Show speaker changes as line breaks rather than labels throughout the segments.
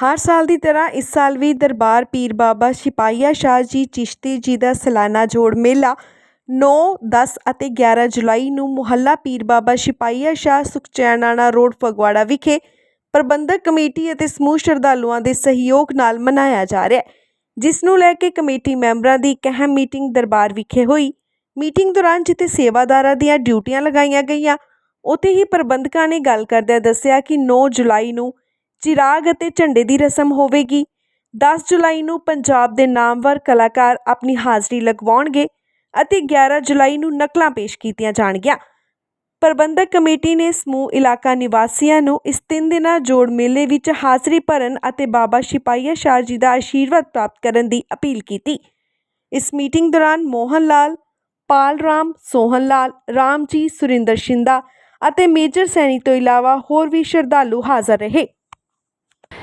ਹਰ ਸਾਲ ਦੀ ਤਰ੍ਹਾਂ ਇਸ ਸਾਲ ਵੀ ਦਰਬਾਰ ਪੀਰ ਬਾਬਾ ਸਿਪਾਹੀਆ ਸ਼ਾਹ ਜੀ ਚਿਸ਼ਤੀ ਜੀ ਦਾ ਸਾਲਾਨਾ ਜੋੜ ਮੇਲਾ 9, 10 ਅਤੇ 11 ਜੁਲਾਈ ਨੂੰ ਮੁਹੱਲਾ ਪੀਰ ਬਾਬਾ ਸਿਪਾਹੀਆ ਸ਼ਾਹ ਸੁਖਚੈਨਾਣਾ ਰੋਡ ਫਗਵਾੜਾ ਵਿਖੇ ਪ੍ਰਬੰਧਕ ਕਮੇਟੀ ਅਤੇ ਸਮੂਹ ਸ਼ਰਧਾਲੂਆਂ ਦੇ ਸਹਿਯੋਗ ਨਾਲ ਮਨਾਇਆ ਜਾ ਰਿਹਾ ਹੈ ਜਿਸ ਨੂੰ ਲੈ ਕੇ ਕਮੇਟੀ ਮੈਂਬਰਾਂ ਦੀ ਇੱਕ ਅਹਿਮ ਮੀਟਿੰਗ ਦਰਬਾਰ ਵਿਖੇ ਹੋਈ। ਮੀਟਿੰਗ ਦੌਰਾਨ ਜਿੱਥੇ ਸੇਵਾਦਾਰਾਂ ਦੀਆਂ ਡਿਊਟੀਆਂ ਲਗਾਈਆਂ ਗਈਆਂ ਉੱਥੇ ਹੀ ਪ੍ਰਬੰਧਕਾਂ ਨੇ ਗੱਲ ਕਰਦਿਆਂ ਦੱਸਿਆ ਕਿ 9 ਜੁਲਾਈ ਨੂੰ ਚਿਰਾਗ ਅਤੇ ਝੰਡੇ ਦੀ ਰਸਮ ਹੋਵੇਗੀ। 10 ਜੁਲਾਈ ਨੂੰ ਪੰਜਾਬ ਦੇ ਨਾਮਵਰ ਕਲਾਕਾਰ ਆਪਣੀ ਹਾਜ਼ਰੀ ਲਗਵਾਉਣਗੇ ਅਤੇ 11 ਜੁਲਾਈ ਨੂੰ ਨਕਲਾਂ ਪੇਸ਼ ਕੀਤੀਆਂ ਜਾਣਗੀਆਂ। ਪ੍ਰਬੰਧਕ ਕਮੇਟੀ ਨੇ ਸਮੂਹ ਇਲਾਕਾ ਨਿਵਾਸੀਆਂ ਨੂੰ ਇਸ ਤਿੰਨ ਦਿਨਾਂ ਜੋੜ ਮੇਲੇ ਵਿੱਚ ਹਾਜ਼ਰੀ ਭਰਨ ਅਤੇ ਬਾਬਾ ਸਿਪਾਹੀਆ ਸ਼ਾਹ ਜੀ ਦਾ ਆਸ਼ੀਰਵਾਦ ਪ੍ਰਾਪਤ ਕਰਨ ਦੀ ਅਪੀਲ ਕੀਤੀ। ਇਸ ਮੀਟਿੰਗ ਦੌਰਾਨ ਮੋਹਨ ਲਾਲ, ਪਾਲ ਰਾਮ, ਸੋਹਨ ਲਾਲ ਰਾਮ ਜੀ ਸੁਰਿੰਦਰ ਸ਼ਿੰਦਾ ਅਤੇ ਮੇਜਰ ਸੈਣੀ ਤੋਂ ਇਲਾਵਾ ਹੋਰ ਵੀ ਸ਼ਰਧਾਲੂ ਹਾਜ਼ਰ ਰਹੇ।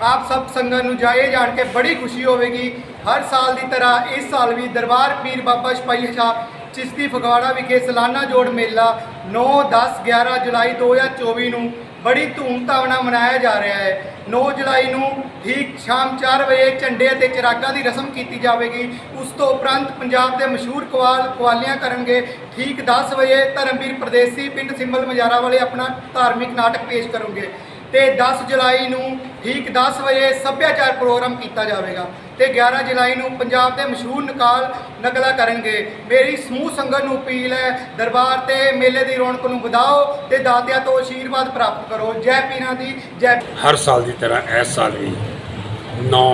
ਆਪ ਸਭ ਸੰਗਤ ਨੂੰ ਜਾਏ ਜਾਣ ਕੇ ਬੜੀ ਖੁਸ਼ੀ ਹੋਵੇਗੀ। ਹਰ ਸਾਲ ਦੀ ਤਰ੍ਹਾਂ ਇਸ ਸਾਲ ਵੀ ਦਰਬਾਰ ਪੀਰ ਬਾਬਾ ਸਿਪਾਹੀ ਸ਼ਾਹ ਚਿਸ਼ਤੀ ਫਗਵਾੜਾ ਵਿਖੇ ਸਾਲਾਨਾ ਜੋੜ ਮੇਲਾ 9 10 11 ਜੁਲਾਈ 2024 ਨੂੰ ਬੜੀ ਧੂਮਧਾਮ ਨਾਲ ਮਨਾਇਆ ਜਾ ਰਿਹਾ ਹੈ। 9 ਜੁਲਾਈ ਨੂੰ ਠੀਕ ਸ਼ਾਮ 4 ਵਜੇ ਝੰਡੇ ਅਤੇ ਚਿਰਾਗਾਂ ਦੀ ਰਸਮ ਕੀਤੀ ਜਾਵੇਗੀ। ਉਸ ਤੋਂ ਉਪਰੰਤ ਪੰਜਾਬ ਦੇ ਮਸ਼ਹੂਰ ਕਵਾਲ ਕਵਾਲੀਆਂ ਕਰਨਗੇ। ਠੀਕ 10 ਵਜੇ ਧਰਮਵੀਰ ਪ੍ਰਦੇਸੀ ਪਿੰਡ ਸਿੰਬਲ ਮਜਾਰਾ ਵਾਲੇ ਆਪਣਾ ਧਾਰਮਿਕ ਨਾਟਕ ਪੇਸ਼ ਕਰਨਗੇ। ਤੇ 10 ਜੁਲਾਈ ਨੂੰ ਠੀਕ 10 ਵਜੇ ਸੱਭਿਆਚਾਰ ਪ੍ਰੋਗਰਾਮ ਕੀਤਾ ਜਾਵੇਗਾ ਤੇ 11 ਜੁਲਾਈ ਨੂੰ ਪੰਜਾਬ ਦੇ ਮਸ਼ਹੂਰ ਨਕਾਲ ਨਕਲਾ ਕਰਨਗੇ। ਮੇਰੀ ਸਮੂਹ ਸੰਗਤ ਨੂੰ ਅਪੀਲ ਹੈ, ਦਰਬਾਰ ਤੇ ਮੇਲੇ ਦੀ ਰੌਣਕ ਨੂੰ ਵਧਾਓ ਤੇ ਦਾਤਿਆਂ ਤੋਂ ਆਸ਼ੀਰਵਾਦ ਪ੍ਰਾਪਤ ਕਰੋ। ਜੈ ਪੀਰਾਂ ਦੀ, ਜੈ
ਹਰ ਸਾਲ ਦੀ ਤਰ੍ਹਾਂ ਇਸ ਸਾਲ ਵੀ 9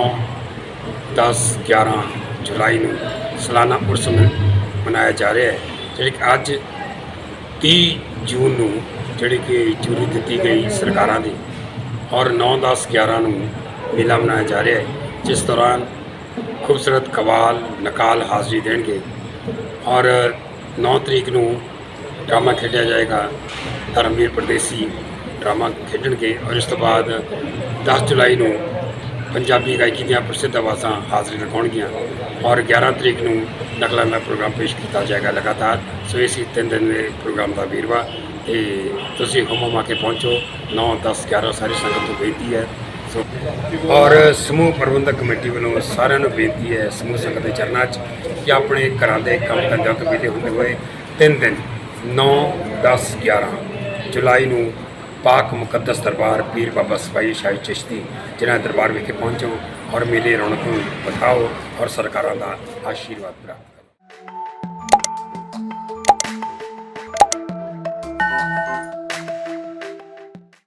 10 11 ਜੁਲਾਈ ਨੂੰ ਸਾਲਾਨਾ ਉਰਸ ਮਨਾਇਆ ਜਾ ਰਿਹਾ ਹੈ, ਜਿਹੜੀ ਕਿ ਅੱਜ 30 ਜੂਨ ਨੂੰ ਜਿਹੜੀ ਕਿ ਚੂਰੀ ਦਿੱਤੀ ਗਈ ਸਰਕਾਰਾਂ ਦੀ ਔਰ 9 10 11 ਨੂੰ ਮੇਲਾ ਮਨਾਇਆ ਜਾ ਰਿਹਾ ਹੈ, ਜਿਸ ਦੌਰਾਨ ਖੂਬਸੂਰਤ ਕਵਾਲ, ਨਕਾਲ ਹਾਜ਼ਰੀ ਦੇਣਗੇ ਔਰ 9 ਤਰੀਕ ਨੂੰ ਡਰਾਮਾ ਖੇਡਿਆ ਜਾਏਗਾ। ਧਰਮਵੀਰ ਪਰਦੇਸੀ ਡਰਾਮਾ ਖੇਡਣਗੇ ਔਰ ਇਸ ਤੋਂ ਬਾਅਦ 10 ਜੁਲਾਈ ਨੂੰ ਪੰਜਾਬੀ ਗਾਇਕੀ ਦੀਆਂ ਪ੍ਰਸਿੱਧ ਆਵਾਜ਼ਾਂ ਹਾਜ਼ਰੀ ਲਗਾਉਣਗੀਆਂ ਔਰ 11 ਤਰੀਕ ਨੂੰ ਨਕਲਾਂ ਦਾ ਪ੍ਰੋਗਰਾਮ ਪੇਸ਼ ਕੀਤਾ ਜਾਏਗਾ ਲਗਾਤਾਰ। ਸੋ ਇਸੇ ਤਿੰਨ ਦਿਨ ਦੇ ਪ੍ਰੋਗਰਾਮ ਦਾ ਵੀਰਵਾ ਤੇ ਤੁਸੀਂ ਹੁਮਮ ਮਾ ਕੇ ਪਹੁੰਚੋ। 9 10 11 ਸਾਰੀ ਸੰਗਤ ਨੂੰ ਬੇਨਤੀ ਹੈ। ਸੋ, ਔਰ ਸਮੂਹ ਪ੍ਰਬੰਧਕ ਕਮੇਟੀ ਵੱਲੋਂ ਸਾਰਿਆਂ ਨੂੰ ਬੇਨਤੀ ਹੈ ਸਮੂਹ ਸੰਗਤ ਦੇ ਚਰਨਾਂ 'ਚ ਕਿ ਆਪਣੇ ਘਰਾਂ ਦੇ ਕੰਮ ਧੰਦਿਆਂ ਤੋਂ ਵਿਹਲੇ ਹੁੰਦੇ ਹੋਏ ਤਿੰਨ ਦਿਨ 9 10 11 ਜੁਲਾਈ ਨੂੰ ਪਾਕ ਮੁਕੱਦਸ ਦਰਬਾਰ ਪੀਰ ਬਾਬਾ ਸਫ਼ਾਈ ਸ਼ਾਹੀ ਚਿਸ਼ਤੀ, ਜਿਨ੍ਹਾਂ ਦਰਬਾਰ ਵਿਖੇ ਪਹੁੰਚੋ ਔਰ ਮੇਲੇ ਰੌਣਕ ਨੂੰ ਵਧਾਓ ਔਰ ਸਰਕਾਰਾਂ ਦਾ ਆਸ਼ੀਰਵਾਦ ਪ੍ਰਾਪਤ